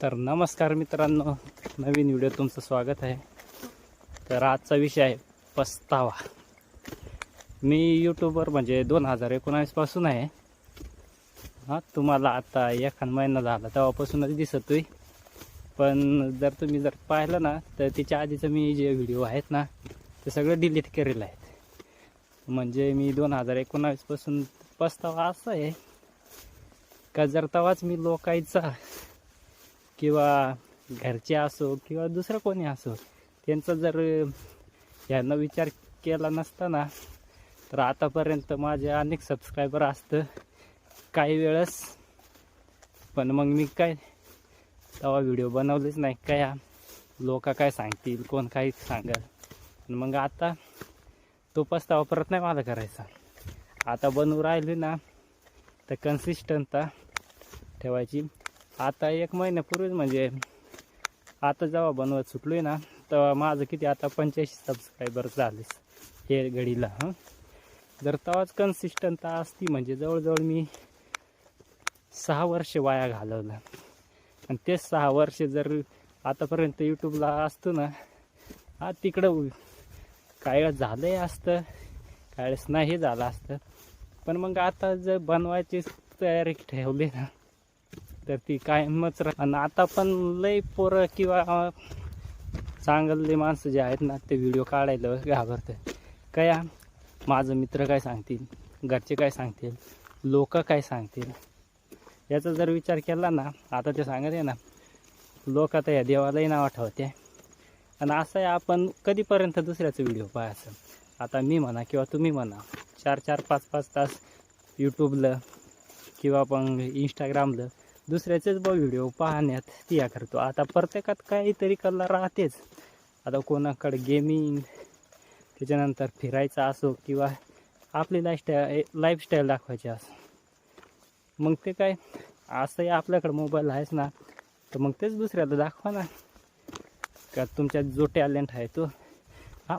तर नमस्कार मित्रांनो नवीन व्हिडिओ तुमचं स्वागत आहे. तर आजचा विषय आहे पस्तावा. मी यूट्यूबवर म्हणजे दोन हजार एकोणावीसपासून आहे. हां तुम्हाला आता एखाद महिना झाला तेव्हापासूनच दिसतोय. पण जर तुम्ही जर पाहिलं ना तर त्याच्या आधीचं मी जे व्हिडिओ आहेत ना ते सगळं डिलीट केलेलं आहेत म्हणजे मी दोन हजार एकोणावीसपासून पस्तावा असा आहे. का जर तेव्हाच मी लोकायचा किंवा घरचे असो किंवा दुसरं कोणी असो त्यांचा जर ह्यानं विचार केला नसता ना तर आतापर्यंत माझे अनेक सबस्क्रायबर असतं काही वेळेस पण मग मी काय तेव्हा व्हिडिओ बनवलेच नाही. काय लोक काय सांगतील कोण काही सांगेल? पण मग आता तो पस्तावा परत नाही मला करायचा. आता बनवू राहिली ना तर कन्सिस्टंट ठेवायची. आता एक महिन्यापूर्वीच म्हणजे आता जेव्हा बनवत सुटलोय ना तेव्हा माझं किती आता पंच्याऐंशी सबस्क्रायबर झाले हे घडीला हं. जर तेव्हाच कन्सिस्टंट असती म्हणजे जवळजवळ मी सहा वर्ष वाया घालवलं. आणि तेच सहा वर्ष जर आतापर्यंत यूट्यूबला असतो ना हा तिकडं काय वेळेस झालंही असतं काय वेळेस नाही झालं असतं. पण मग आता जर बनवायची तयारी ठेवली ना तर ती कायमच राह आणि आता पण लई पोरं किंवा चांगले माणसं जे आहेत ना ते व्हिडिओ काढायला घाबरते काय? माझं मित्र काय सांगतील? घरचे काय सांगतील? लोक काय सांगतील? याचा जर विचार केला ना आता ते सांगत आहे ना लोक आता या देवालाही नाव आठवते. आणि असं आहे आपण कधीपर्यंत दुसऱ्याचं व्हिडिओ पाहायचं? आता मी म्हणा किंवा तुम्ही म्हणा चार चार पाच पाच तास यूट्यूबला किंवा पण इंस्टाग्रामला दुसऱ्याचेच बघ व्हिडिओ पाहण्यात तिया करतो. आता प्रत्येकात काहीतरी कला राहतेच. आता कोणाकडे गेमिंग त्याच्यानंतर फिरायचं असो किंवा आपली लाईफस्टाईल लाईफस्टाईल दाखवायची असो. मग ते काय? असंही आपल्याकडे मोबाईल आहेच ना. तर मग तेच दुसऱ्याला दाखवा ना. का तुमच्यात जो टॅलेंट आहे तो. हां.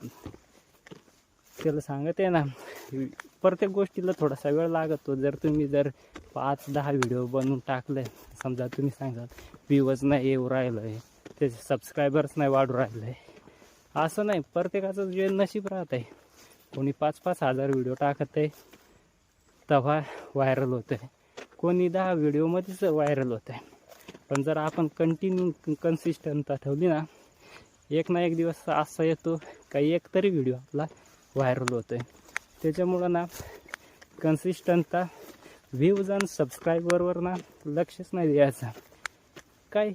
त्याला सांगत आहे ना प्रत्येक गोष्टीला थोडासा वेळ लागतो. जर तुम्ही जर पाच दहा व्हिडिओ बनवून टाकले समजा तुम्ही सांगाल व्ह्यूज नाही येऊ राहिलं आहे त्याचे सबस्क्रायबर्स नाही वाढू राहिलं आहे असं नाही प्रत्येकाचं जे नशीब राहत आहे कोणी पाच पाच हजार व्हिडिओ टाकत आहे तेव्हा व्हायरल होतं आहे कोणी दहा व्हिडिओमध्येच व्हायरल होतं आहे पण जर आपण कंटिन्यू कन्सिस्टंट ठेवली ना एक ना एक दिवस असा येतो का एक तरी व्हिडिओ आपला व्हायरल होतो आहे त्याच्यामुळं ना कन्सिस्टंटता व्ह्यूज आणि सबस्क्रायबरवर ना लक्षच नाही द्यायचं. काय?